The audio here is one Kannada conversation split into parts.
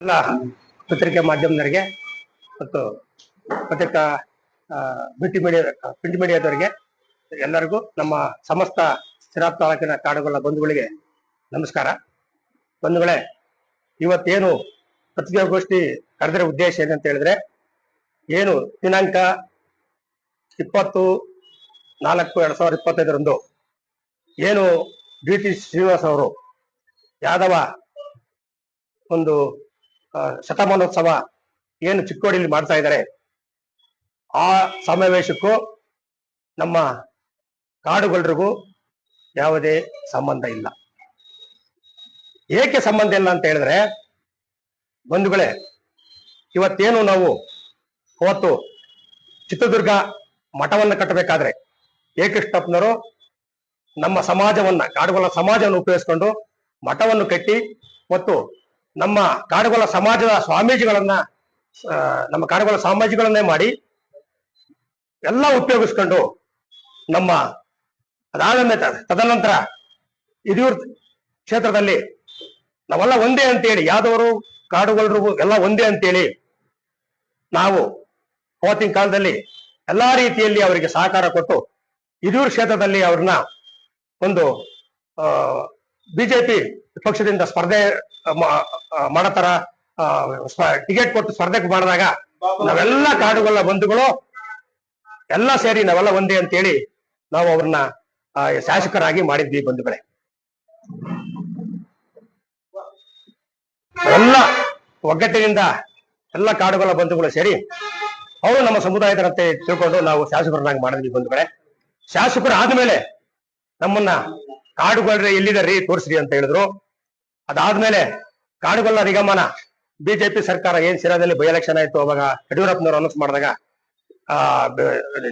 ಎಲ್ಲ ಪತ್ರಿಕೆ ಮಾಧ್ಯಮದವರಿಗೆ ಮತ್ತು ಪತ್ರಿಕಾ ಪ್ರಿಂಟ್ ಮೀಡಿಯಾ, ಪ್ರಿಂಟ್ ಮೀಡಿಯಾದವರಿಗೆ ಎಲ್ಲರಿಗೂ ನಮ್ಮ ಸಮಸ್ತ ಸಿರಾಪ್ ತಾಲೂಕಿನ ಕಾಡುಗಳ ಬಂಧುಗಳಿಗೆ ನಮಸ್ಕಾರ. ಬಂಧುಗಳೇ, ಇವತ್ತೇನು ಪತ್ರಿಕಾಗೋಷ್ಠಿ ಕರೆದಿರೋ ಉದ್ದೇಶ ಏನಂತ ಹೇಳಿದ್ರೆ, ಏನು ದಿನಾಂಕ ಇಪ್ಪತ್ತು ನಾಲ್ಕು ಎರಡ್ ಸಾವಿರದ ಇಪ್ಪತ್ತೈದರಂದು ಏನು ಡಿ ಟಿ ಶ್ರೀನಿವಾಸ್ ಅವರು ಯಾದವ ಒಂದು ಶತಮಾನೋತ್ಸವ ಏನು ಚಿಕ್ಕೋಡಿಯಲ್ಲಿ ಮಾಡ್ತಾ ಇದ್ದಾರೆ, ಆ ಸಮಾವೇಶಕ್ಕೂ ನಮ್ಮ ಕಾಡುಗಳ್ರಿಗೂ ಯಾವುದೇ ಸಂಬಂಧ ಇಲ್ಲ. ಏಕೆ ಸಂಬಂಧ ಇಲ್ಲ ಅಂತ ಹೇಳಿದ್ರೆ, ಬಂಧುಗಳೇ, ಇವತ್ತೇನು ನಾವು ಅವತ್ತು ಚಿತ್ರದುರ್ಗ ಮಠವನ್ನು ಕಟ್ಟಬೇಕಾದ್ರೆ ಏಕೃಷ್ಣಪ್ಪನವರು ನಮ್ಮ ಸಮಾಜವನ್ನ, ಕಾಡುಗಳ ಸಮಾಜವನ್ನು ಉಪಯೋಗಿಸ್ಕೊಂಡು ಮಠವನ್ನು ಕಟ್ಟಿ ಮತ್ತು ನಮ್ಮ ಕಾಡುಗೊಲ ಸಮಾಜದ ಸ್ವಾಮೀಜಿಗಳನ್ನ ನಮ್ಮ ಕಾಡುಗೊಲ ಸ್ವಾಮೀಜಿಗಳನ್ನೇ ಮಾಡಿ ಎಲ್ಲ ಉಪಯೋಗಿಸ್ಕೊಂಡು ನಮ್ಮ ಅದಾದ ತದನಂತರ ಇದೂರ್ ಕ್ಷೇತ್ರದಲ್ಲಿ ನಾವೆಲ್ಲ ಒಂದೇ ಅಂತೇಳಿ, ಯಾದವರು ಕಾಡುಗೊಲ್ಲರು ಎಲ್ಲ ಒಂದೇ ಅಂತೇಳಿ ನಾವು ಅವತ್ತಿನ ಕಾಲದಲ್ಲಿ ಎಲ್ಲಾ ರೀತಿಯಲ್ಲಿ ಅವರಿಗೆ ಸಹಕಾರ ಕೊಟ್ಟು ಹಿರಿಯೂರ್ ಕ್ಷೇತ್ರದಲ್ಲಿ ಅವ್ರನ್ನ ಒಂದು ಬಿಜೆಪಿ ಪಕ್ಷದಿಂದ ಸ್ಪರ್ಧೆ ಮಾಡತಾರ ಟಿಕೆಟ್ ಕೊಟ್ಟು ಸ್ಪರ್ಧೆ ಮಾಡಿದಾಗ ನಾವೆಲ್ಲ ಕಾಡುಗಳ ಬಂಧುಗಳು ಎಲ್ಲ ಸೇರಿ ನಾವೆಲ್ಲ ಒಂದೇ ಅಂತೇಳಿ ನಾವು ಅವ್ರನ್ನ ಶಾಸಕರಾಗಿ ಮಾಡಿದ್ವಿ ಬಂಧುಗಳೇ. ಎಲ್ಲ ಒಗ್ಗಟ್ಟಿನಿಂದ ಎಲ್ಲ ಕಾಡುಗಳ ಬಂಧುಗಳು ಸೇರಿ ಅವರು ನಮ್ಮ ಸಮುದಾಯದರಂತೆ ತಿಳ್ಕೊಂಡು ನಾವು ಶಾಸಕರನ್ನಾಗಿ ಮಾಡಿದ್ವಿ ಬಂಧುಗಳೇ. ಶಾಸಕರು ಆದ್ಮೇಲೆ ನಮ್ಮನ್ನ ಕಾಡುಗೊಳ್ರೆ ಎಲ್ಲಿದಾರ್ರಿ ತೋರಿಸ್ರಿ ಅಂತ ಹೇಳಿದ್ರು. ಅದಾದ್ಮೇಲೆ ಕಾಡುಗೊಲ್ಲ ನಿಗಮನ ಬಿಜೆಪಿ ಸರ್ಕಾರ ಏನ್ ಸಿರಾದಲ್ಲಿ ಬೈ ಎಲೆಕ್ಷನ್ ಆಯ್ತು ಅವಾಗ ಯಡಿಯೂರಪ್ಪನವ್ರು ಅನೌನ್ಸ್ ಮಾಡಿದಾಗ, ಆ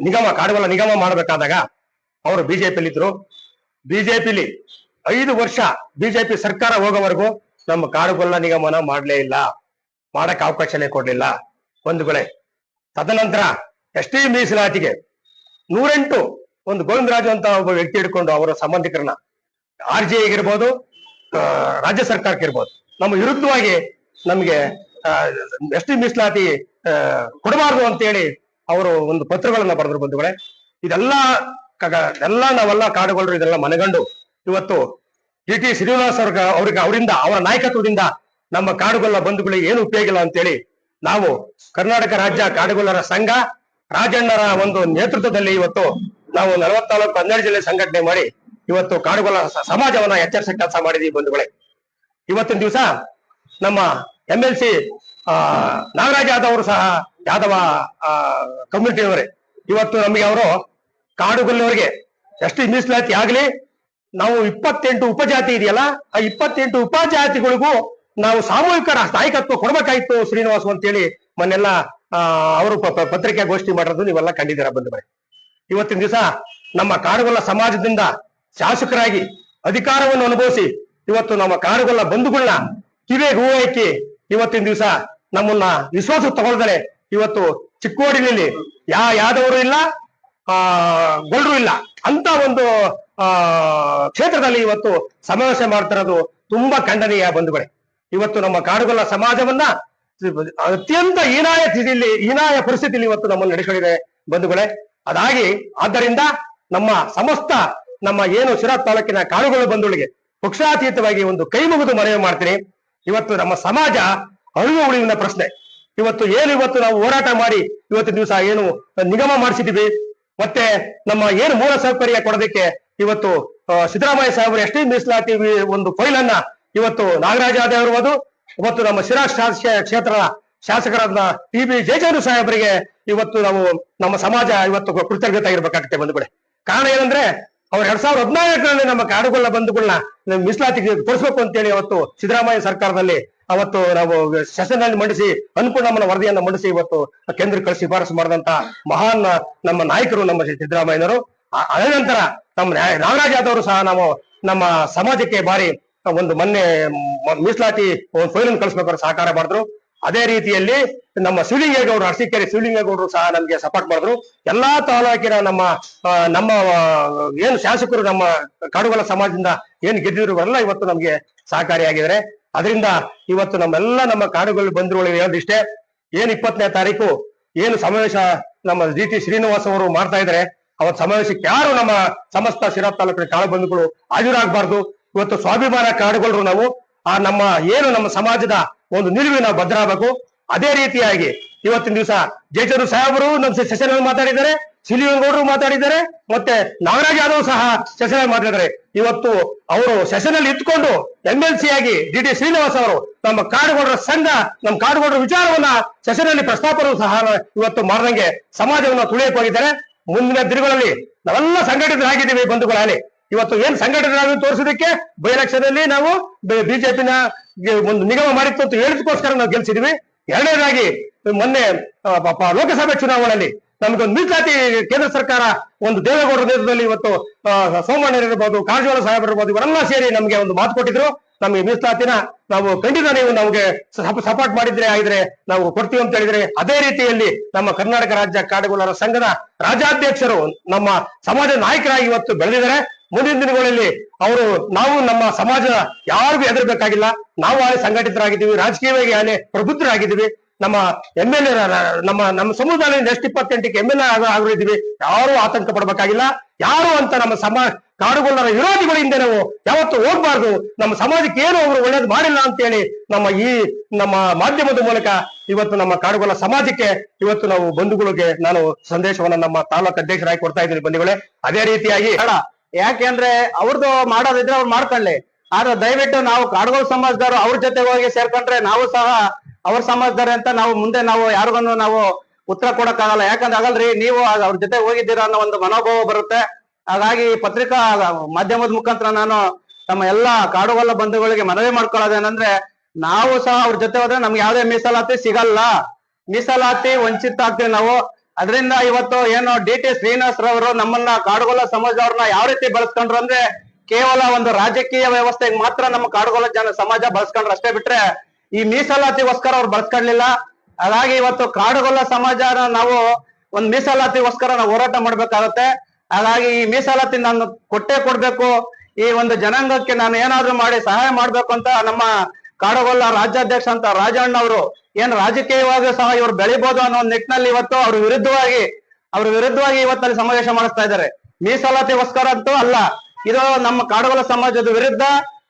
ನಿಗಮ ಕಾಡುಗೊಲ್ಲ ನಿಗಮ ಮಾಡಬೇಕಾದಾಗ ಅವರು ಬಿಜೆಪಿಲಿ ಇದ್ರು. ಬಿಜೆಪಿಲಿ ಐದು ವರ್ಷ ಬಿಜೆಪಿ ಸರ್ಕಾರ ಹೋಗೋವರೆಗೂ ನಮ್ಮ ಕಾಡುಗೊಲ್ಲ ನಿಗಮನ ಮಾಡ್ಲೇ ಇಲ್ಲ. ಮಾಡಕ್ ಅವಕಾಶನೇ ಕೊಡ್ಲಿಲ್ಲ. ಒಂದು ಬಂಧುಗಳೇ ತದನಂತರ ಎಷ್ಟೇ ಮೀಸಲಾತಿಗೆ ನೂರೆಂಟು ಒಂದು ಗೋವಿಂದರಾಜು ಅಂತ ಒಬ್ಬ ವ್ಯಕ್ತಿ ಹಿಡ್ಕೊಂಡು ಅವರ ಸಂಬಂಧಿಕರನ್ನ ಆರ್ ಜಿ ಇರ್ಬೋದು ಆ, ರಾಜ್ಯ ಸರ್ಕಾರಕ್ಕೆ ಇರ್ಬೋದು. ನಮ್ಮ ವಿರುದ್ಧವಾಗಿ ನಮಗೆ ಟಿ ಮೀಸಲಾತಿ ಕೊಡಬಾರ್ದು ಅಂತೇಳಿ ಅವರು ಒಂದು ಪತ್ರಗಳನ್ನ ಬರೆದ್ರು ಬಂಧುಗಳೇ. ಇದೆಲ್ಲ ಎಲ್ಲ ನಾವೆಲ್ಲ ಕಾಡುಗಳು ಇದೆಲ್ಲ ಮನಗಂಡು ಇವತ್ತು ಜಿ ಟಿ ಶ್ರೀನಿವಾಸ್ ಅವ್ರ ಅವ್ರಿಗೆ ಅವರಿಂದ ಅವರ ನಾಯಕತ್ವದಿಂದ ನಮ್ಮ ಕಾಡುಗೊಲ್ಲ ಬಂಧುಗಳಿಗೆ ಏನು ಉಪಯೋಗ ಇಲ್ಲ ಅಂತೇಳಿ ನಾವು ಕರ್ನಾಟಕ ರಾಜ್ಯ ಕಾಡುಗೊಲ್ಲರ ಸಂಘ ರಾಜಣ್ಣರ ಒಂದು ನೇತೃತ್ವದಲ್ಲಿ ಇವತ್ತು ನಾವು ನಲವತ್ನಾಲ್ಕು ಹನ್ನೆರಡು ಜಿಲ್ಲೆ ಸಂಘಟನೆ ಮಾಡಿ ಇವತ್ತು ಕಾಡುಗೊಲ್ಲ ಸಮಾಜವನ್ನ ಎಚ್ಚರಿಸ ಕೆಲಸ ಮಾಡಿದೀವಿ ಬಂಧುಗಳೇ. ಇವತ್ತಿನ ದಿವಸ ನಮ್ಮ M L C Nagaraj Yadav ಅವರು ಸಹ ಯಾದವ ಕಮ್ಯುನಿಟಿಯವರೇ ಇವತ್ತು ನಮಗೆ ಅವರು ಕಾಡುಗೊಲ್ಲವರಿಗೆ ಎಷ್ಟು ಮೀಸಲಾತಿ ಆಗ್ಲಿ ನಾವು ಇಪ್ಪತ್ತೆಂಟು ಉಪಜಾತಿ ಇದೆಯಲ್ಲ ಆ ಇಪ್ಪತ್ತೆಂಟು ಉಪಜಾತಿಗಳಿಗೂ ನಾವು ಸಾಮೂಹಿಕ ನಾಯಕತ್ವ ಕೊಡ್ಬೇಕಾಯ್ತು ಶ್ರೀನಿವಾಸ್ ಅಂತೇಳಿ ಮೊನ್ನೆಲ್ಲ ಆ, ಅವರು ಪತ್ರಿಕೆ ಗೋಷ್ಠಿ ಮಾಡೋದು ನೀವೆಲ್ಲ ಕಂಡಿದ್ದೀರಾ ಬಂಧುಗಳೇ. ಇವತ್ತಿನ ದಿವಸ ನಮ್ಮ ಕಾಡುಗೊಲ್ಲ ಸಮಾಜದಿಂದ ಶಾಸಕರಾಗಿ ಅಧಿಕಾರವನ್ನು ಅನುಭವಿಸಿ ಇವತ್ತು ನಮ್ಮ ಕಾಡುಗೊಲ್ಲ ಬಂಧುಗಳನ್ನ ಕಿವಿಗೆ ಹೂವು ಹಾಕಿ ಇವತ್ತಿನ ದಿವಸ ನಮ್ಮನ್ನ ವಿಶ್ವಾಸ ತಗೊಳ್ದರೆ ಇವತ್ತು ಚಿಕ್ಕೋಡಿನಲ್ಲಿ ಯಾ ಯಾದವರು ಇಲ್ಲ, ಆ ಇಲ್ಲ. ಅಂತ ಒಂದು, ಆ, ಕ್ಷೇತ್ರದಲ್ಲಿ ಇವತ್ತು ಸಮಾವೇಶ ಮಾಡ್ತಿರೋದು ತುಂಬಾ ಖಂಡನೀಯ ಬಂಧುಗಳೇ. ಇವತ್ತು ನಮ್ಮ ಕಾಡುಗೊಲ್ಲ ಸಮಾಜವನ್ನ ಅತ್ಯಂತ ಹೀನಾಯ ಸ್ಥಿತಿಯಲ್ಲಿ, ಹೀನಾಯ ಪರಿಸ್ಥಿತಿಯಲ್ಲಿ ಇವತ್ತು ನಮ್ಮನ್ನು ನಡೆಸಿದೆ ಬಂಧುಗಳೇ. ಅದಾಗಿ, ಆದ್ದರಿಂದ ನಮ್ಮ ಸಮಸ್ತ ನಮ್ಮ ಏನು ಶಿರಾ ತಾಲೂಕಿನ ಕಾಡುಗಳು ಬಂಧುಗಳಿಗೆ ಪಕ್ಷಾತೀತವಾಗಿ ಒಂದು ಕೈ ಮುಗಿದು ಮನವಿ ಮಾಡ್ತೀನಿ. ಇವತ್ತು ನಮ್ಮ ಸಮಾಜ ಅಳುವ ಉಳಿವಿನ ಪ್ರಶ್ನೆ. ಇವತ್ತು ಏನು ಇವತ್ತು ನಾವು ಹೋರಾಟ ಮಾಡಿ ಇವತ್ತು ದಿವಸ ಏನು ನಿಗಮ ಮಾಡಿಸಿದೀವಿ. ಮತ್ತೆ ನಮ್ಮ ಏನು ಮೂಲ ಸೌಕರ್ಯ ಕೊಡೋದಕ್ಕೆ ಇವತ್ತು ಸಿದ್ದರಾಮಯ್ಯ ಸಾಹೇಬರು ಎಷ್ಟೇ ಮೀಸಲಾತಿ ಒಂದು ಫೈಲ್ ಅನ್ನ ಇವತ್ತು ನಾಗರಾಜ್ ಯಾದವ್ ಇರ್ಬೋದು. ಇವತ್ತು ನಮ್ಮ ಶಿರಾ ಕ್ಷೇತ್ರದ ಶಾಸಕರಾದ ಟಿ ಬಿ ಜಯಚಂದ್ರ ಸಾಹೇಬರಿಗೆ ಇವತ್ತು ನಾವು ನಮ್ಮ ಸಮಾಜ ಇವತ್ತು ಕೃತಜ್ಞತೆ ಇರಬೇಕಾಗುತ್ತೆ ಬಂಧುಗಳೇ. ಕಾರಣ ಏನಂದ್ರೆ ಅವ್ರು ಎರಡ್ ಸಾವಿರದ ಹದಿನಾಲ್ಕರಲ್ಲಿ ನಮ್ಮ ಕಾಡುಗಳನ್ನ ಬಂಧುಗಳನ್ನ ಮೀಸಲಾತಿ ಕೊಡಿಸ್ಬೇಕು ಅಂತೇಳಿ ಅವತ್ತು ಸಿದ್ದರಾಮಯ್ಯ ಸರ್ಕಾರದಲ್ಲಿ ಅವತ್ತು ನಾವು ಸೆಷನ್ನಲ್ಲಿ ಮಂಡಿಸಿ ಅನ್ಪೂರ್ಣಮ್ಮನ ವರದಿಯನ್ನ ಮಂಡಿಸಿ ಇವತ್ತು ಕೇಂದ್ರ ಕಳಿಸಿ ಶಿಫಾರಸು ಮಾಡಿದಂತ ಮಹಾನ್ ನಮ್ಮ ನಾಯಕರು ನಮ್ಮ ಸಿದ್ದರಾಮಯ್ಯನವರು. ಅದ ನಂತರ ನಮ್ಮ ನಾಗರಾಜ್ ಯಾದವ್ ಸಹ ನಾವು ನಮ್ಮ ಸಮಾಜಕ್ಕೆ ಬಾರಿ ಒಂದು ಮೊನ್ನೆ ಮೀಸಲಾತಿ ಒಂದು ಫೈಲನ್ನು ಕಳಿಸ್ಬೇಕಾದ್ರೆ ಸಹಕಾರ ಮಾಡಿದ್ರು. ಅದೇ ರೀತಿಯಲ್ಲಿ ನಮ್ಮ ಶಿವಲಿಂಗೇಗೌಡರು, ಅರಸಿಕೆರೆ ಶಿವಲಿಂಗೇಗೌಡರು ಸಹ ನಮ್ಗೆ ಸಪೋರ್ಟ್ ಮಾಡಿದ್ರು. ಎಲ್ಲಾ ತಾಲೂಕಿನ ನಮ್ಮ ನಮ್ಮ ಏನು ಶಾಸಕರು ನಮ್ಮ ಕಾಡುಗಳ ಸಮಾಜದಿಂದ ಏನ್ ಗೆದ್ದಿದ್ರು ಎಲ್ಲ ಇವತ್ತು ನಮ್ಗೆ ಸಹಕಾರಿಯಾಗಿದ್ದಾರೆ. ಅದರಿಂದ ಇವತ್ತು ನಮ್ಮೆಲ್ಲ ನಮ್ಮ ಕಾಡುಗಳು ಬಂಧುಗಳು ಹೇಳೋದಿಷ್ಟೇ ಏನ್ ಇಪ್ಪತ್ತನೇ ತಾರೀಕು, ಏನು ಸಮಾವೇಶ ನಮ್ಮ ಡಿ ಟಿ ಶ್ರೀನಿವಾಸ್ ಅವರು ಮಾಡ್ತಾ ಇದ್ದಾರೆ ಅವತ್ ಸಮಾವೇಶಕ್ಕೆ ಯಾರು ನಮ್ಮ ಸಮಸ್ತ ಶಿರಾ ತಾಲೂಕಿನ ಕಾಡು ಬಂಧುಗಳು ಹಾಜರಾಗಬಾರ್ದು. ಇವತ್ತು ಸ್ವಾಭಿಮಾನ ಕಾಡುಗಳು ನಾವು ಆ ನಮ್ಮ ಏನು ನಮ್ಮ ಸಮಾಜದ ಒಂದು ನಿಲುವಿನ ನಾವು ಭದ್ರಾಗಬೇಕು. ಅದೇ ರೀತಿಯಾಗಿ ಇವತ್ತಿನ ದಿವಸ ಜಯಚಂದ್ರ ಸಾಹೇಬರು ನಮ್ಮ ಸೆಷನ್ ಮಾತಾಡಿದ್ದಾರೆ ಸಿಲಿಯಂಗೌಡರು ಮಾತಾಡಿದ್ದಾರೆ, ಮತ್ತೆ ನಾಗರಾಜ್ ಯಾದವ್ ಸಹ ಸೆಷನ್ ಮಾತಾಡಿದ್ದಾರೆ. ಇವತ್ತು ಅವರು ಸೆಷನ್ ಅಲ್ಲಿ ಇಟ್ಕೊಂಡು ಎಂ ಎಲ್ ಸಿ ಆಗಿ ಡಿ ಡಿ ಶ್ರೀನಿವಾಸ್ ಅವರು ನಮ್ಮ ಕಾಡುಗೌಡರ ಸಂಘ, ನಮ್ಮ ಕಾಡುಗೌಡರ ವಿಚಾರವನ್ನ ಸೆಷನ್ ಅಲ್ಲಿ ಪ್ರಸ್ತಾಪರು ಸಹ ಇವತ್ತು ಮಾಡ್ದಂಗೆ ಸಮಾಜವನ್ನು ತುಳಿಯಕ್ಕೆ ಹೋಗಿದ್ದಾರೆ. ಮುಂದಿನ ದಿನಗಳಲ್ಲಿ ನಾವೆಲ್ಲ ಸಂಘಟಿತರಾಗಿದ್ದೀವಿ ಬಂಧುಗಳಲ್ಲಿ ಇವತ್ತು ಏನ್ ಸಂಘಟನೆ ತೋರಿಸೋದಕ್ಕೆ ಬೈ ಎಲೆಕ್ಷನ್ ನಾವು ಬಿಜೆಪಿನ ಒಂದು ನಿಗಮ ಮಾಡಿತ್ತು ಅಂತ ಹೇಳಿದಕ್ಕೋಸ್ಕರ ನಾವು ಗೆಲ್ಸಿದೀವಿ. ಎರಡನೇದಾಗಿ, ಮೊನ್ನೆ ಲೋಕಸಭೆ ಚುನಾವಣೆಯಲ್ಲಿ ನಮಗೊಂದು ಮೀಸಲಾತಿ ಕೇಂದ್ರ ಸರ್ಕಾರ, ಒಂದು ದೇವೇಗೌಡರ ನೇತೃತ್ವದಲ್ಲಿ ಇವತ್ತು ಸೋಮಣ್ಣ ಇರಬಹುದು ಕಾರಜೋಳ ಸಾಹೇಬ್ ಇರಬಹುದು ಇವರೆಲ್ಲ ಸೇರಿ ನಮ್ಗೆ ಒಂದು ಮಾತು ಕೊಟ್ಟಿದ್ರು. ನಮಗೆ ಮೀಸಲಾತಿನ ನಾವು ಖಂಡಿತ ನೀವು ನಮಗೆ ಸಪೋರ್ಟ್ ಮಾಡಿದ್ರೆ ಆಗಿದ್ರೆ ನಾವು ಕೊಡ್ತೀವಿ ಅಂತ ಹೇಳಿದ್ರೆ, ಅದೇ ರೀತಿಯಲ್ಲಿ ನಮ್ಮ ಕರ್ನಾಟಕ ರಾಜ್ಯ ಕಾಡುಗೊಲ್ಲರ ಸಂಘದ ರಾಜ್ಯಾಧ್ಯಕ್ಷರು, ನಮ್ಮ ಸಮಾಜ ನಾಯಕರಾಗಿ ಇವತ್ತು ಬೆಳೆದಿದ್ದಾರೆ. ಮುಂದಿನ ದಿನಗಳಲ್ಲಿ ಅವರು ನಾವು ನಮ್ಮ ಸಮಾಜ ಯಾರಿಗೂ ಹೆದರ್ಬೇಕಾಗಿಲ್ಲ. ನಾವು ಅಲ್ಲಿ ಸಂಘಟಿತರಾಗಿದ್ದೀವಿ. ರಾಜಕೀಯವಾಗಿ ಆನೆ ಪ್ರಬುದ್ಧರಾಗಿದ್ದೀವಿ. ನಮ್ಮ ಎಂ ಎಲ್ ಎ ನಮ್ಮ ನಮ್ಮ ಸಮುದಾಯದಿಂದ ಎಷ್ಟು ಇಪ್ಪತ್ತೆಂಟಕ್ಕೆ ಎಂ ಎಲ್ ಎ ಆಗಿದ್ದೀವಿ. ಯಾರು ಆತಂಕ ಪಡಬೇಕಾಗಿಲ್ಲ. ಯಾರು ಅಂತ ನಮ್ಮ ಸಮಾಜ ಕಾಡುಗೊಲ್ಲರ ವಿರೋಧಿಗಳಿಂದ ನಾವು ಯಾವತ್ತು ಹೋಗ್ಬಾರ್ದು. ನಮ್ಮ ಸಮಾಜಕ್ಕೆ ಏನು ಅವರು ಒಳ್ಳೇದು ಮಾಡಿಲ್ಲ ಅಂತೇಳಿ ನಮ್ಮ ಈ, ನಮ್ಮ ಮಾಧ್ಯಮದ ಮೂಲಕ ಇವತ್ತು ನಮ್ಮ ಕಾಡುಗೊಲ್ಲ ಸಮಾಜಕ್ಕೆ ಇವತ್ತು ನಾವು ಬಂಧುಗಳಿಗೆ ನಾನು ಸಂದೇಶವನ್ನು ನಮ್ಮ ತಾಲೂಕು ಅಧ್ಯಕ್ಷರಾಗಿ ಕೊಡ್ತಾ ಇದ್ದೀನಿ ಬಂಧುಗಳೇ. ಅದೇ ರೀತಿಯಾಗಿ ಯಾಕೆಂದ್ರೆ ಅವ್ರದ್ದು ಮಾಡೋದಿದ್ರೆ ಅವ್ರು ಮಾಡ್ಕೊಳ್ಳಿ. ಆದ್ರೆ ದಯವಿಟ್ಟು ನಾವು ಕಾಡುಗೋಲ್ ಸಮಾಜದವರು ಅವ್ರ ಜೊತೆ ಹೋಗಿ ಸೇರ್ಕೊಂಡ್ರೆ ನಾವು ಸಹ ಅವ್ರ ಸಮಾಜದವ್ರೆ ಅಂತ ನಾವು ಮುಂದೆ ನಾವು ಯಾರಿಗೂ ನಾವು ಉತ್ತರ ಕೊಡಕ್ಕಾಗಲ್ಲ. ಯಾಕಂದ್ರೆ ಆಗಲ್ರಿ, ನೀವು ಅವ್ರ ಜೊತೆ ಹೋಗಿದ್ದೀರಾ ಅನ್ನೋ ಒಂದು ಮನೋಭಾವ ಬರುತ್ತೆ. ಹಾಗಾಗಿ ಪತ್ರಿಕಾ ಮಾಧ್ಯಮದ ಮುಖಾಂತರ ನಾನು ತಮ್ಮ ಎಲ್ಲಾ ಕಾಡುಗೊಲ್ಲ ಬಂಧುಗಳಿಗೆ ಮನವಿ ಮಾಡ್ಕೊಳ್ಳೋದೇನಂದ್ರೆ ನಾವು ಸಹ ಅವ್ರ ಜೊತೆ ಹೋದ್ರೆ ನಮ್ಗೆ ಯಾವ್ದೇ ಮೀಸಲಾತಿ ಸಿಗಲ್ಲ. ಮೀಸಲಾತಿ ವಂಚಿತ ಆಗ್ತೀವಿ ನಾವು. ಅದರಿಂದ ಇವತ್ತು ಏನು ಡಿ ಟಿ ಶ್ರೀನಿವಾಸ್ ರವರು ನಮ್ಮನ್ನ ಕಾಡುಗೊಲ್ಲ ಸಮಾಜವ್ರನ್ನ ಯಾವ ರೀತಿ ಬಳಸ್ಕೊಂಡ್ರು ಅಂದ್ರೆ ಕೇವಲ ಒಂದು ರಾಜಕೀಯ ವ್ಯವಸ್ಥೆಗೆ ಮಾತ್ರ ನಮ್ಮ ಕಾಡುಗೊಲ್ಲ ಜನ ಸಮಾಜ ಬಳಸ್ಕೊಂಡ್ರು ಅಷ್ಟೇ ಬಿಟ್ರೆ ಈ ಮೀಸಲಾತಿಗೋಸ್ಕರ ಅವ್ರು ಬಳಸ್ಕೊಳ್ಲಿಲ್ಲ. ಹಾಗಾಗಿ ಇವತ್ತು ಕಾಡುಗೊಲ್ಲ ಸಮಾಜನ ನಾವು ಒಂದ್ ಮೀಸಲಾತಿಗೋಸ್ಕರ ನಾವು ಹೋರಾಟ ಮಾಡ್ಬೇಕಾಗತ್ತೆ. ಹಾಗಾಗಿ ಈ ಮೀಸಲಾತಿ ನಾನು ಕೊಟ್ಟೇ ಕೊಡ್ಬೇಕು. ಈ ಒಂದು ಜನಾಂಗಕ್ಕೆ ನಾನು ಏನಾದ್ರೂ ಮಾಡಿ ಸಹಾಯ ಮಾಡ್ಬೇಕು ಅಂತ ನಮ್ಮ ಕಾಡುಗೊಲ್ಲ ರಾಜ್ಯಾಧ್ಯಕ್ಷ ಅಂತ ರಾಜಣ್ಣ ಅವರು ಏನ್ ರಾಜಕೀಯವಾಗಿ ಸಹ ಇವರು ಬೆಳಿಬಹುದು ಅನ್ನೋ ನಿಟ್ಟಿನಲ್ಲಿ ಇವತ್ತು ಅವ್ರ ವಿರುದ್ಧವಾಗಿ ಅವ್ರ ವಿರುದ್ಧವಾಗಿ ಇವತ್ತಲ್ಲಿ ಸಮಾವೇಶ ಮಾಡಿಸ್ತಾ ಇದ್ದಾರೆ. ಮೀಸಲಾತಿಗೋಸ್ಕರ ಅಂತೂ ಅಲ್ಲ. ಇದು ನಮ್ಮ ಕಾಡಗೊಲ್ಲ ಸಮಾಜದ ವಿರುದ್ಧ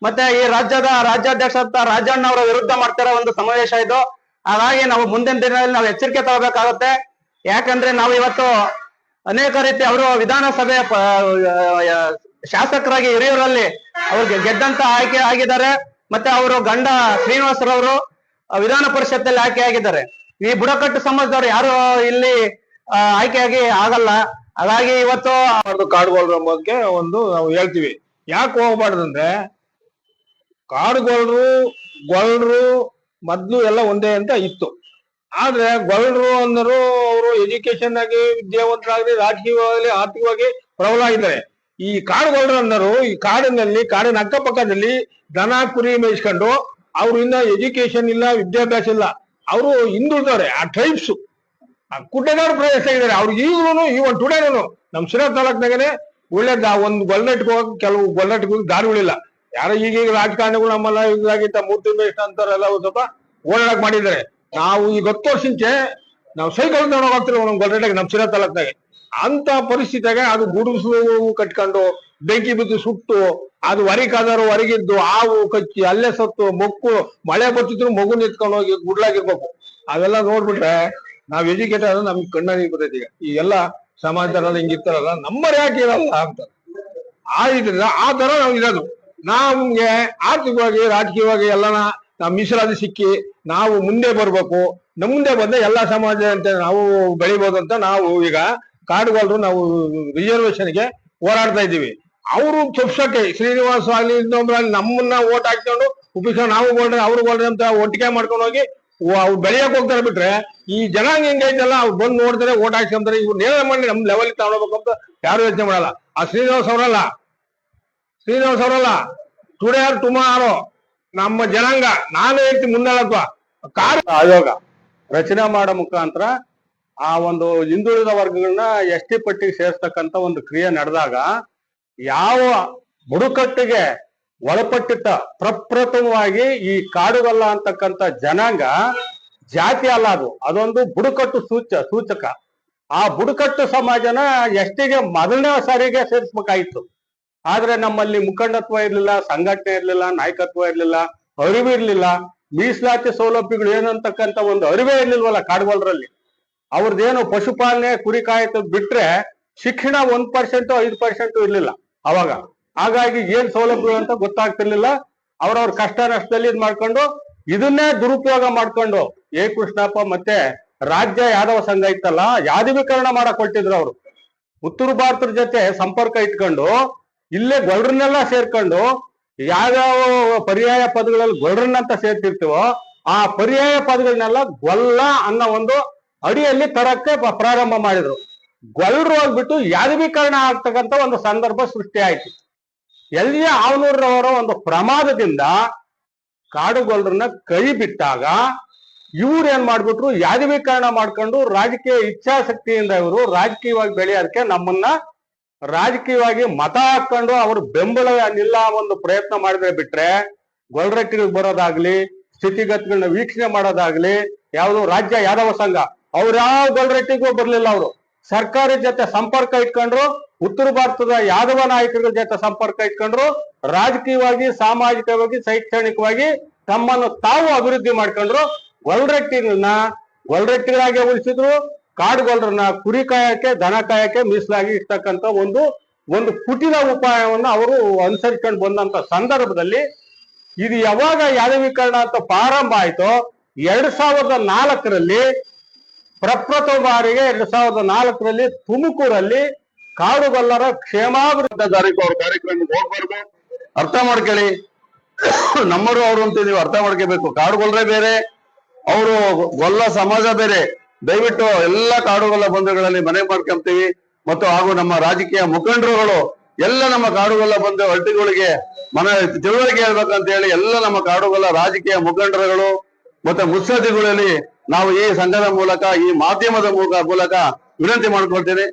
ಮತ್ತೆ ಈ ರಾಜ್ಯದ ರಾಜ್ಯಾಧ್ಯಕ್ಷ ಅಂತ ರಾಜಣ್ಣ ಅವರ ವಿರುದ್ಧ ಮಾಡ್ತಿರೋ ಒಂದು ಸಮಾವೇಶ ಇದು. ಹಾಗಾಗಿ ನಾವು ಮುಂದಿನ ದಿನದಲ್ಲಿ ನಾವು ಎಚ್ಚರಿಕೆ ತಗೋಬೇಕಾಗತ್ತೆ. ಯಾಕಂದ್ರೆ ನಾವು ಇವತ್ತು ಅನೇಕ ರೀತಿ ಅವರು ವಿಧಾನಸಭೆ ಶಾಸಕರಾಗಿ ಹಿರಿಯೂರಲ್ಲಿ ಅವ್ರಿಗೆ ಗೆದ್ದಂತ ಆಯ್ಕೆ ಆಗಿದ್ದಾರೆ. ಮತ್ತೆ ಅವರು ಗಂಡ ಶ್ರೀನಿವಾಸರವರು ವಿಧಾನ ಪರಿಷತ್ತಲ್ಲಿ ಆಯ್ಕೆ ಆಗಿದ್ದಾರೆ. ಈ ಬುಡಕಟ್ಟು ಸಮಾಜದವ್ರು ಯಾರು ಇಲ್ಲಿ ಆಯ್ಕೆಯಾಗಿ ಆಗಲ್ಲ. ಹಾಗಾಗಿ ಇವತ್ತು ಒಂದು ಕಾಡುಗೋಲ್ರ ಬಗ್ಗೆ ಒಂದು ನಾವು ಹೇಳ್ತೀವಿ. ಯಾಕೆ ಹೋಗ್ಬಾರ್ದಂದ್ರೆ ಕಾಡುಗೋಲ್ರು ಗೊಳ್ರು, ಮೊದ್ಲು ಎಲ್ಲ ಒಂದೇ ಅಂತ ಇತ್ತು. ಆದ್ರೆ ಗೊಳ್ರು ಅಂದರು ಅವರು ಎಜುಕೇಶನ್ ಆಗಿ ವಿದ್ಯಾವಂತರಾಗಲಿ ರಾಜಕೀಯವಾಗಿ ಆರ್ಥಿಕವಾಗಿ ಪ್ರಬಲ ಆಗಿದ್ದಾರೆ. ಈ ಕಾಡು ಅನ್ನೋರು ಈ ಕಾಡಿನಲ್ಲಿ, ಕಾಡಿನ ಅಕ್ಕಪಕ್ಕದಲ್ಲಿ ದನ, ಕುರಿ ಮೇಯಿಸ್ಕೊಂಡು ಅವ್ರು ಇನ್ನ ಎಜುಕೇಶನ್ ಇಲ್ಲ, ವಿದ್ಯಾಭ್ಯಾಸ ಇಲ್ಲ. ಅವರು ಹಿಂದುಳಿದವ್ರೆ ಆ ಟ್ರೈಬ್ಸ್ ಆ ಕುಡ್ಡೆಗಾರ ಪ್ರದೇಶ ಇದ್ದಾರೆ. ಅವ್ರಿಗೆ ಈಗಲೂ ಇವನ್ ಟುಡೇನು ನಮ್ ಶಿರಾ ತಾಲೂಕ್ನಾಗನೆ ಒಳ್ಳೆ ಒಂದು ಒಂದ್ ಗೊಲ್ಲೆಟ್ಗೆ ಹೋಗಿ ಕೆಲವು ಗೊಲ್ಲೆಟ್ಗೆ ಹೋಗಿ ದಾರಿಗಳಿಲ್ಲ ಯಾರೋ ಈಗೀಗ ರಾಜಕಾರಣಿಗಳು ನಮ್ಮಲ್ಲ ಇದಾಗಿತ್ತ ಮೂರ್ತಿ ಮೇಷ್ಟ ಅಂತಾರೆಲ್ಲ ಒಂದ್ ಸ್ವಲ್ಪ ಓಡಾಡಕ್ ಮಾಡಿದ್ದಾರೆ. ನಾವು ಈಗ ಹತ್ತು ವರ್ಷಕ್ಕೆ ನಾವು ಸೈಕಲ್ ತಗೊಂಡು ಹೋಗ್ತಿರೋ ಒಂದೊಂದು ಗೊಲ್ಲೆಟ್ಗೆ ನಮ್ ಶಿರಾ ತಾಲೂಕ್ನಾಗೆ. ಅಂತ ಪರಿಸ್ಥಿತಿಯಾಗ ಅದು ಗುಡಿಸಲು ಕಟ್ಕೊಂಡು, ಬೆಂಕಿ ಬಿದ್ದು ಸುಟ್ಟು, ಅದು ಹೊರಗಾದ್ರು ಹೊರಗಿದ್ದು ಹಾವು ಕಚ್ಚಿ, ಅಲ್ಲೇ ಸತ್ತು, ಮೊಕ್ಕು, ಮಳೆ ಬರ್ತಿದ್ರು ಮಗು ನಿಂತ್ಕೊಂಡು ಹೋಗಿ ಗುಡ್ಲಾಗಿರ್ಬೇಕು. ಅವೆಲ್ಲ ನೋಡ್ಬಿಟ್ರೆ ನಾವ್ ಎಜುಕೇಟರ್ ನಮ್ಗೆ ಕಣ್ಣಾಗಿ ಬರ್ತೈತಿ ಈಗ. ಈ ಎಲ್ಲ ಸಮಾಜದಲ್ಲ ಹಿಂಗಿರ್ತಾರಲ್ಲ ನಮ್ಮರ್ ಯಾಕೆ ಇರಲ್ಲ ಅಂತ. ಆ ಇದ್ರಿಂದ ಆ ತರ ನಾವು ಇರೋದು. ನಮ್ಗೆ ಆರ್ಥಿಕವಾಗಿ, ರಾಜಕೀಯವಾಗಿ ಎಲ್ಲನ ನಾವು ಮೀಸಲಾತಿ ಸಿಕ್ಕಿ ನಾವು ಮುಂದೆ ಬರ್ಬೇಕು. ನಮ್ಮ ಮುಂದೆ ಬಂದ ಎಲ್ಲಾ ಸಮಾಜ ಅಂತ ನಾವು ಬೆಳಿಬೋದು ಅಂತ ನಾವು ಈಗ ಕಾಡುಗೊಳ್ರು ನಾವು ರಿಸರ್ವೇಶನ್ಗೆ ಹೋರಾಡ್ತಾ ಇದ್ದೀವಿ. ಅವರು ಚುಪ್ಸಕ್ಕೆ ಶ್ರೀನಿವಾಸ ಆಗ್ಲಿ ನಮ್ಮನ್ನ ಓಟ್ ಹಾಕ್ಕೊಂಡು ಉಪಿಸ್ಕೊಂಡು ನಾವು ಗೋಲ್ಡ್ರೆ ಅವ್ರು ಗೋಲ್ಡ್ರೆ ಅಂತ ಒಟ್ಟಿಗೆ ಮಾಡ್ಕೊಂಡು ಹೋಗಿ ಅವ್ರು ಬೆಳೆಯಕ್ ಹೋಗ್ತಾರೆ ಬಿಟ್ರೆ ಈ ಜನಾಂಗ ಹೆಂಗೈತಲ್ಲ ಅವ್ರು ಬಂದು ನೋಡಿದ್ರೆ ಓಟ್ ಹಾಕ್ಸ್ಕೊಂತಾರೆ ಇವ್ರು ನೇರ ಮಾಡಿ ನಮ್ ಲೆವೆಲ್ ತಗೊಳ್ಬೇಕು ಅಂತ ಯಾರು ಯೋಚನೆ ಮಾಡಲ್ಲ. ಆ ಶ್ರೀನಿವಾಸ್ ಅವರಲ್ಲ. ಶ್ರೀನಿವಾಸ್ ಅವರಲ್ಲ. ಟುಡೇ ಆರ್ ಟುಮಾರೋ ನಮ್ಮ ಜನಾಂಗ ನಾನೇ ಹೇಳ್ತೀನಿ ಮುನ್ನಡೆತ್ವ ಕಾರ್ ಆಯೋಗ ರಚನೆ ಮಾಡೋ ಮುಖಾಂತರ ಆ ಒಂದು ಹಿಂದುಳಿದ ವರ್ಗಗಳನ್ನ ಎಸ್ ಟಿ ಪಟ್ಟಿಗೆ ಸೇರ್ಸ್ತಕ್ಕಂತ ಒಂದು ಕ್ರಿಯೆ ನಡೆದಾಗ ಯಾವ ಬುಡಕಟ್ಟಿಗೆ ಒಳಪಟ್ಟಿದ್ದ ಪ್ರಪ್ರಥಮವಾಗಿ ಈ ಕಾಡುಗಲ್ಲ ಅಂತಕ್ಕಂಥ ಜನಾಂಗ ಜಾತಿ ಅಲ್ಲ ಅದು. ಅದೊಂದು ಬುಡಕಟ್ಟು ಸೂಚ, ಸೂಚಕ. ಆ ಬುಡಕಟ್ಟು ಸಮಾಜನ ಎಷ್ಟಿಗೆ ಮೊದಲನೇ ಸಾರಿಗೆ ಸೇರಿಸ್ಬೇಕಾಗಿತ್ತು ಆದ್ರೆ ನಮ್ಮಲ್ಲಿ ಮುಖಂಡತ್ವ ಇರ್ಲಿಲ್ಲ, ಸಂಘಟನೆ ಇರ್ಲಿಲ್ಲ, ನಾಯಕತ್ವ ಇರ್ಲಿಲ್ಲ ಅರಿವು ಇರ್ಲಿಲ್ಲ ಮೀಸಲಾತಿ ಸೌಲಭ್ಯಗಳು ಏನಂತಕ್ಕಂತ ಒಂದು ಅರಿವೇ ಇರ್ಲಿಲ್ವಲ್ಲ ಕಾಡುಗೊಳರಲ್ಲಿ ಅವ್ರದ್ದೇನು ಪಶುಪಾಲನೆ ಕುರಿ ಕಾಯ್ತದ್ ಬಿಟ್ರೆ ಶಿಕ್ಷಣ ಒಂದ್ ಪರ್ಸೆಂಟ್ ಐದು ಪರ್ಸೆಂಟ್ ಇರ್ಲಿಲ್ಲ ಅವಾಗ. ಹಾಗಾಗಿ ಏನ್ ಸೌಲಭ್ಯ ಅಂತ ಗೊತ್ತಾಗ್ತಿರ್ಲಿಲ್ಲ. ಅವ್ರವ್ರ ಕಷ್ಟ ನಷ್ಟದಲ್ಲಿ ಇದ್ ಮಾಡ್ಕೊಂಡು ಇದನ್ನೇ ದುರುಪಯೋಗ ಮಾಡ್ಕೊಂಡು ಎ ಕೃಷ್ಣಪ್ಪ ಮತ್ತೆ ರಾಜ್ಯ ಯಾದವ ಸಂಘ ಇತ್ತಲ್ಲ, ಯಾದವೀಕರಣ ಮಾಡಕ್ ಹೊಟ್ಟಿದ್ರು ಅವರು. ಉತ್ತರ ಭಾರತದ ಜೊತೆ ಸಂಪರ್ಕ ಇಟ್ಕೊಂಡು ಇಲ್ಲೇ ಗೊಲ್ರನ್ನೆಲ್ಲ ಸೇರ್ಕೊಂಡು ಯಾವ್ಯಾವ ಪರ್ಯಾಯ ಪದಗಳಲ್ಲಿ ಗೊಲ್ರನ್ನಂತ ಸೇರ್ತಿರ್ತೀವೋ ಆ ಪರ್ಯಾಯ ಪದಗಳನ್ನೆಲ್ಲ ಗೊಲ್ಲ ಅನ್ನೋ ಒಂದು ಅಡಿಯಲ್ಲಿ ತರಕ್ಕೆ ಪ್ರಾರಂಭ ಮಾಡಿದ್ರು. ಗೊಲ್ರು ಹೋಗ್ಬಿಟ್ಟು ಯಾದವೀಕರಣ ಆಗ್ತಕ್ಕಂತ ಒಂದು ಸಂದರ್ಭ ಸೃಷ್ಟಿ ಆಯ್ತು ಎಲ್ಲಿಯ ಆವನೂರವರ ಒಂದು ಪ್ರಮಾದದಿಂದ ಕಾಡುಗೊಲ್ರನ್ನ ಕೈ ಬಿಟ್ಟಾಗ ಇವ್ರು ಏನ್ ಮಾಡ್ಬಿಟ್ರು, ಯಾದವೀಕರಣ ಮಾಡ್ಕೊಂಡು ರಾಜಕೀಯ ಇಚ್ಛಾಶಕ್ತಿಯಿಂದ ಇವರು ರಾಜಕೀಯವಾಗಿ ಬೆಳೆಯೋದಕ್ಕೆ ನಮ್ಮನ್ನ ರಾಜಕೀಯವಾಗಿ ಮತ ಹಾಕೊಂಡು ಅವ್ರ ಬೆಂಬಲ ನಿಲ್ಲ ಒಂದು ಪ್ರಯತ್ನ ಮಾಡಿದ್ರೆ ಬಿಟ್ರೆ ಗೊಲ್ರಟ್ಟಿಗೆ ಬರೋದಾಗ್ಲಿ ಸ್ಥಿತಿಗತಿಗಳನ್ನ ವೀಕ್ಷಣೆ ಮಾಡೋದಾಗ್ಲಿ, ಯಾವುದು ರಾಜ್ಯ ಯಾದವ ಸಂಘ ಅವ್ರ ಯಾವ ಗೊಲ್ರಟ್ಟಿಗೂ ಬರ್ಲಿಲ್ಲ ಅವರು. ಸರ್ಕಾರ ಜೊತೆ ಸಂಪರ್ಕ ಇಟ್ಕೊಂಡ್ರು, ಉತ್ತರ ಭಾರತದ ಯಾದವ ನಾಯಕರ ಜೊತೆ ಸಂಪರ್ಕ ಇಟ್ಕೊಂಡ್ರು, ರಾಜಕೀಯವಾಗಿ, ಸಾಮಾಜಿಕವಾಗಿ, ಶೈಕ್ಷಣಿಕವಾಗಿ ತಮ್ಮನ್ನು ತಾವು ಅಭಿವೃದ್ಧಿ ಮಾಡ್ಕೊಂಡ್ರು. ಗೊಲ್ರಟ್ಟಿನ, ಗೊಲ್ರಟ್ಟಿಗಳಾಗೆ ಉಳಿಸಿದ್ರು. ಕಾಡುಗೊಲ್ರನ್ನ ಕುರಿ ಕಾಯಕ್ಕೆ, ದನ ಕಾಯಕ್ಕೆ ಮೀಸಲಾಗಿ ಇರ್ತಕ್ಕಂತ ಒಂದು ಒಂದು ಕುಟಿಲ ಉಪಾಯವನ್ನ ಅವರು ಅನುಸರಿಸ್ಕೊಂಡು ಬಂದಂತ ಸಂದರ್ಭದಲ್ಲಿ ಇದು ಯಾವಾಗ ಯಾದವೀಕರಣ ಅಂತ ಪ್ರಾರಂಭ ಆಯ್ತೋ, ಎರಡ್ ಸಾವಿರದ ನಾಲ್ಕರಲ್ಲಿ ಪ್ರಪ್ರಥಮ ಬಾರಿಗೆ ಎರಡ್ ಸಾವಿರದ ನಾಲ್ಕರಲ್ಲಿ ತುಮಕೂರಲ್ಲಿ ಕಾಡುಗೊಲ್ಲರ ಕ್ಷೇಮಾಭಿವೃದ್ಧಿ ಅವ್ರ ಕಾರ್ಯಕ್ರಮಕ್ಕೆ ಹೋಗ್ಬಾರ್ದು. ಅರ್ಥ ಮಾಡ್ಕೊಳ್ಳಿ. ನಮ್ಮರು ಅವರು ಅಂತ ನೀವು ಅರ್ಥ ಮಾಡ್ಕೋಬೇಕು. ಕಾಡುಗೊಲ್ಲರೇ ಬೇರೆ, ಅವರು ಗೊಲ್ಲ ಸಮಾಜ ಬೇರೆ. ದಯವಿಟ್ಟು ಎಲ್ಲ ಕಾಡುಗೊಲ್ಲ ಬಂಧುಗಳಲ್ಲಿ ಮನೆ ಮಾಡ್ಕೊಂತೀವಿ. ಮತ್ತು ಹಾಗೂ ನಮ್ಮ ರಾಜಕೀಯ ಮುಖಂಡರುಗಳು, ಎಲ್ಲ ನಮ್ಮ ಕಾಡುಗೊಲ್ಲ ಬಂಧು ಹಟ್ಟಿಗಳಿಗೆ ಮನ ತಿಳುವಳಿಕೆ ಹೇಳ್ಬೇಕಂತ ಹೇಳಿ ಎಲ್ಲ ನಮ್ಮ ಕಾಡುಗೊಲ್ಲ ರಾಜಕೀಯ ಮುಖಂಡರುಗಳು, ಮತ್ತೆ ಮುತ್ಸದ್ದಿಗಳಲ್ಲಿ ನಾವು ಈ ಸಂಘದ ಮೂಲಕ ಈ ಮಾಧ್ಯಮದ ಮೂಲಕ ವಿನಂತಿ ಮಾಡ್ಕೊಳ್ತೇನೆ.